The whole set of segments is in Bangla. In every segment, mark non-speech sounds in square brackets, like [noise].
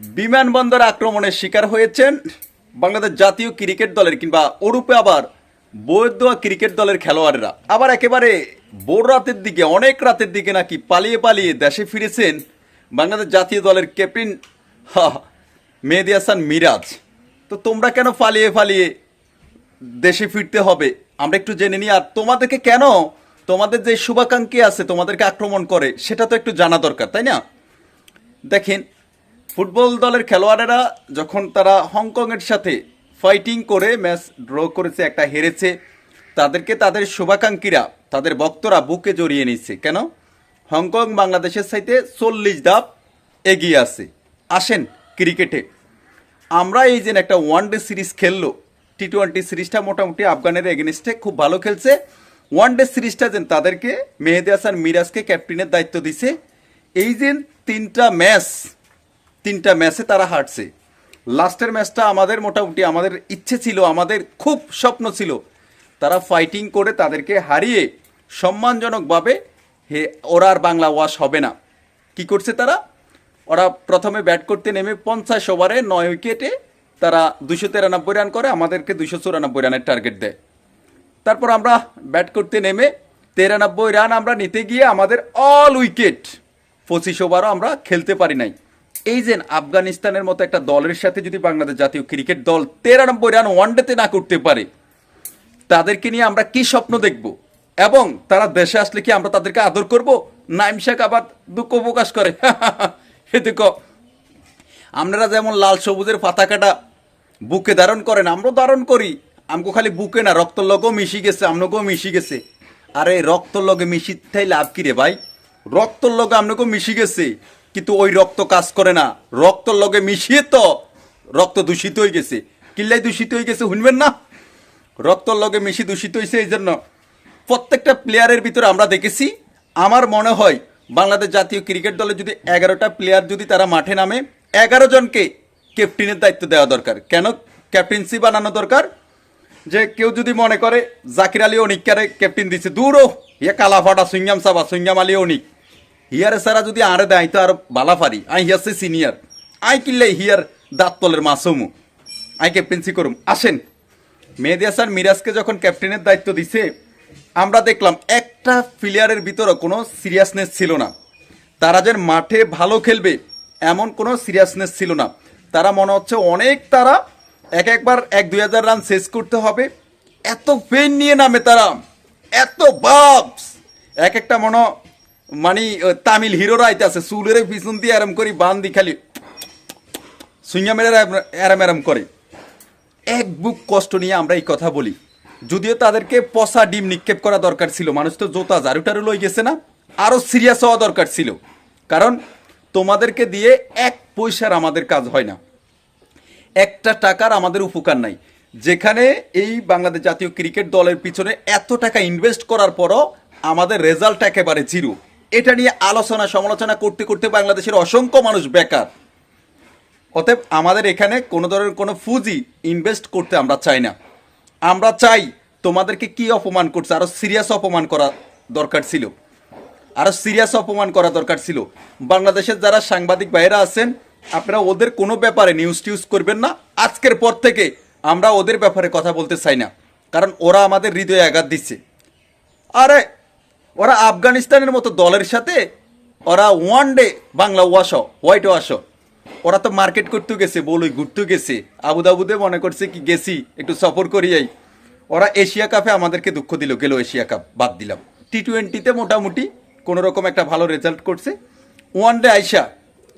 বিমানবন্দর আক্রমণের শিকার হয়েছেন বাংলাদেশ জাতীয় ক্রিকেট দলের কিংবা ওরূপে আবার বৈদোয়া ক্রিকেট দলের খেলোয়াড়েরা। আবার একেবারে ভোর রাতের দিকে, অনেক রাতের দিকে নাকি পালিয়ে পালিয়ে দেশে ফিরেছেন বাংলাদেশ জাতীয় দলের ক্যাপ্টেন মেহেদি হাসান মিরাজ। তো তোমরা কেন পালিয়ে পালিয়ে দেশে ফিরতে হবে? আমরা একটু জেনে নিই। আর তোমাদেরকে কেন তোমাদের যে শুভাকাঙ্ক্ষী আছে তোমাদেরকে আক্রমণ করে, সেটা তো একটু জানা দরকার, তাই না? দেখেন ফুটবল দলের খেলোয়াড়েরা যখন তারা হংকংয়ের সাথে ফাইটিং করে ম্যাচ ড্র করেছে, একটা হেরেছে, তাদেরকে তাদের শুভাকাঙ্ক্ষীরা, তাদের ভক্তরা বুকে জড়িয়ে নিচ্ছে কেন? হংকং বাংলাদেশের সাইতে চল্লিশ ধাপ এগিয়ে আছে। আসেন ক্রিকেটে। আমরা এই যে একটা ওয়ান ডে সিরিজ খেললো টি টোয়েন্টি সিরিজটা মোটামুটি আফগানের এগেনস্টে খুব ভালো খেলছে। ওয়ান ডে সিরিজটা যেন তাদেরকে, মেহেদি হাসান মিরাজকে ক্যাপ্টেনের দায়িত্ব দিছে। এই যে তিনটা ম্যাচ তিনটা ম্যাচে তারা হারছে। লাস্টের ম্যাচটা আমাদের মোটামুটি আমাদের ইচ্ছে ছিল, আমাদের খুব স্বপ্ন ছিল। তারা ফাইটিং করে তাদেরকে হারিয়ে সম্মানজনকভাবে হে, ওরা আর বাংলা ওয়াশ হবে না। কি করছে তারা? ওরা প্রথমে ব্যাট করতে নেমে পঞ্চাশ ওভারে নয় উইকেটে তারা দুশো তিরানব্বই রান করে, আমাদেরকে দুশো চুরানব্বই রানের টার্গেট দেয়। তারপর আমরা ব্যাট করতে নেমে তিরানব্বই রান আমরা নিতে গিয়ে আমাদের অল উইকেট পঁচিশ ওভারও আমরা খেলতে পারি নাই। এই যে আফগানিস্তানের মতো একটা দলের সাথে যদি বাংলাদেশ জাতীয় ক্রিকেট দল তিরানব্বই রান ওয়ানডেতে না করতে পারে, তাদেরকে নিয়ে আমরা কি স্বপ্ন দেখব? এবং তারা দেশে আসলে কি আমরা তাদেরকে আদর করব? নাইম শেখ আবার দুঃখ প্রকাশ করে। [laughs] এ দেখো, আপনারা যেমন লাল সবুজের পাতাকাটা বুকে ধারণ করেন, আমরাও ধারণ করি। আমগো খালি বুকে না রক্তর লগেও মিশি গেছে আমনকেও মিশি গেছে। আরে রক্তর লগে মিশি তাই লাভ কি রে ভাই? রক্তর লগে আমনকেও মিশি গেছে। কিন্তু ওই রক্ত কাজ করে না। রক্তর লগে মিশিয়ে তো রক্ত দূষিত হয়ে গেছে। কিল্লাই দূষিত হয়ে গেছে, শুনবেন না? রক্তর লগে মিশি দূষিত হয়েছে এই জন্য। প্রত্যেকটা প্লেয়ারের ভিতরে আমরা দেখেছি, আমার মনে হয় বাংলাদেশ জাতীয় ক্রিকেট দলে যদি এগারোটা প্লেয়ার যদি তারা মাঠে নামে, এগারো জনকে ক্যাপ্টেনের দায়িত্ব দেওয়া দরকার। কেন? ক্যাপ্টেন্সি বানানো দরকার। যে কেউ যদি মনে করে, জাকির আলী অনিককে ক্যাপ্টেন দিচ্ছে দূরও ইয়া কালাফাটা সুইঙ্গাম সাবা সুইঙ্গাম আলী অনিক। হিয়ারে সারা যদি আরে দেয় তো আর বালা পারি আই হিয়াছে সিনিয়র আই কিনলে হিয়ার দাঁত তলের মাসুমু আই ক্যাপ্টেন্সি করুম। আসেন। মেহেদি হাসান মিরাজকে যখন ক্যাপ্টেনের দায়িত্ব দিছে, আমরা দেখলাম একটা প্লেয়ারের ভিতরে কোনো সিরিয়াসনেস ছিল না। তারা যে মাঠে ভালো খেলবে, এমন কোনো সিরিয়াসনেস ছিল না। তারা মনে হচ্ছে অনেক তারা এক একবার এক দুই হাজার রান শেষ করতে হবে। এত পেন নিয়ে নামে তারা। এত বাপস। এক একটা মনে মানে তামিল হিরোরা আইতে আছে, চুলের পিছন দিয়ে আরাম করি বান দি খালি সুইঙ্গা মেরে এরাম এরাম করে। এক বুক কষ্ট নিয়ে আমরা এই কথা বলি। যদিও তাদেরকে পচা ডিম নিক্ষেপ করা দরকার ছিল, মানুষ তো জোতা ঝাড়ু লই গেছে না আরও সিরিয়াস হওয়া দরকার ছিল। কারণ তোমাদেরকে দিয়ে এক পয়সার আমাদের কাজ হয় না। একটা টাকার আমাদের উপকার নাই। যেখানে এই বাংলাদেশ জাতীয় ক্রিকেট দলের পিছনে এত টাকা ইনভেস্ট করার পরও আমাদের রেজাল্ট একেবারে জিরো এটা নিয়ে আলোচনা, সমালোচনা করতে করতে বাংলাদেশের অসংখ্য মানুষ বেকার। অতএব আমাদের এখানে কোনো ধরনের কোনো ফুজি ইনভেস্ট করতে আমরা চাই না। আমরা চাই তোমাদেরকে কি অপমান করছে, আরও সিরিয়াস অপমান করা দরকার ছিল। আরও সিরিয়াস অপমান করা দরকার ছিল। বাংলাদেশের যারা সাংবাদিক ভাইয়েরা আছেন, আপনারা ওদের কোনো ব্যাপারে নিউজ টিউজ করবেন না। আজকের পর থেকে আমরা ওদের ব্যাপারে কথা বলতে চাই না। কারণ ওরা আমাদের হৃদয়ে আঘাত দিচ্ছে। আরে ওরা আফগানিস্তানের মতো দলের সাথে ওরা one day Bangla wash white wash ওরা তো মার্কেট করতে গেছে, বলই ঘুরতে গেছে। আবুদাবুদে মনে করছে কি গেছি, একটু সফর করিয়াই ওরা এশিয়া কাপে আমাদেরকে দুঃখ দিল, গেল এশিয়া কাপ, বাদ দিলাম। টি টোয়েন্টিতে মোটামুটি কোনো রকম একটা ভালো রেজাল্ট করছে। ওয়ান ডে আইসা,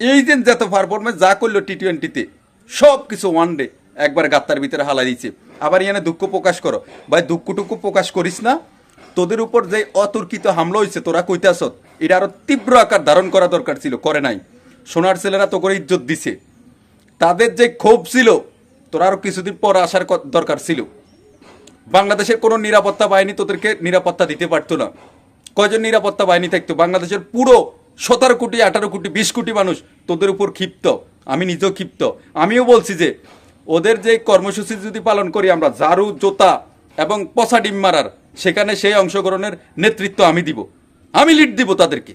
এই দিন যত পারফরমেন্স যা করল টি টোয়েন্টিতে সব কিছু ওয়ান ডে একবার গাত্তার ভিতরে হালা দিচ্ছে আবার এখানে দুঃখ প্রকাশ করো। ভাই দুঃখটুকু প্রকাশ করিস না। তোদের উপর যে অতর্কিত হামলা হয়েছে তোরা কইতাস এটা আরও তীব্র আকার ধারণ করা দরকার ছিল, করে নাই। সোনার ছেলেরা তো করে ইজ্জত দিছে। তাদের যে ক্ষোভ ছিল, তোরা আরও কিছুদিন পর আসার দরকার ছিল। বাংলাদেশের কোনো নিরাপত্তা বাহিনী তোদেরকে নিরাপত্তা দিতে পারতো না। কয়জন নিরাপত্তা বাহিনী থাকতো? বাংলাদেশের পুরো সতেরো কোটি, আঠারো কোটি, বিশ কোটি মানুষ তোদের উপর ক্ষিপ্ত। আমি নিজেও ক্ষিপ্ত। আমিও বলছি যে, ওদের যে কর্মসূচি যদি পালন করি আমরা, ঝাড়ু, জোতা এবং পচা ডিম মারার সেখানে সেই অংশগ্রহণের নেতৃত্ব আমি দিব। আমি লিড দিব তাদেরকে।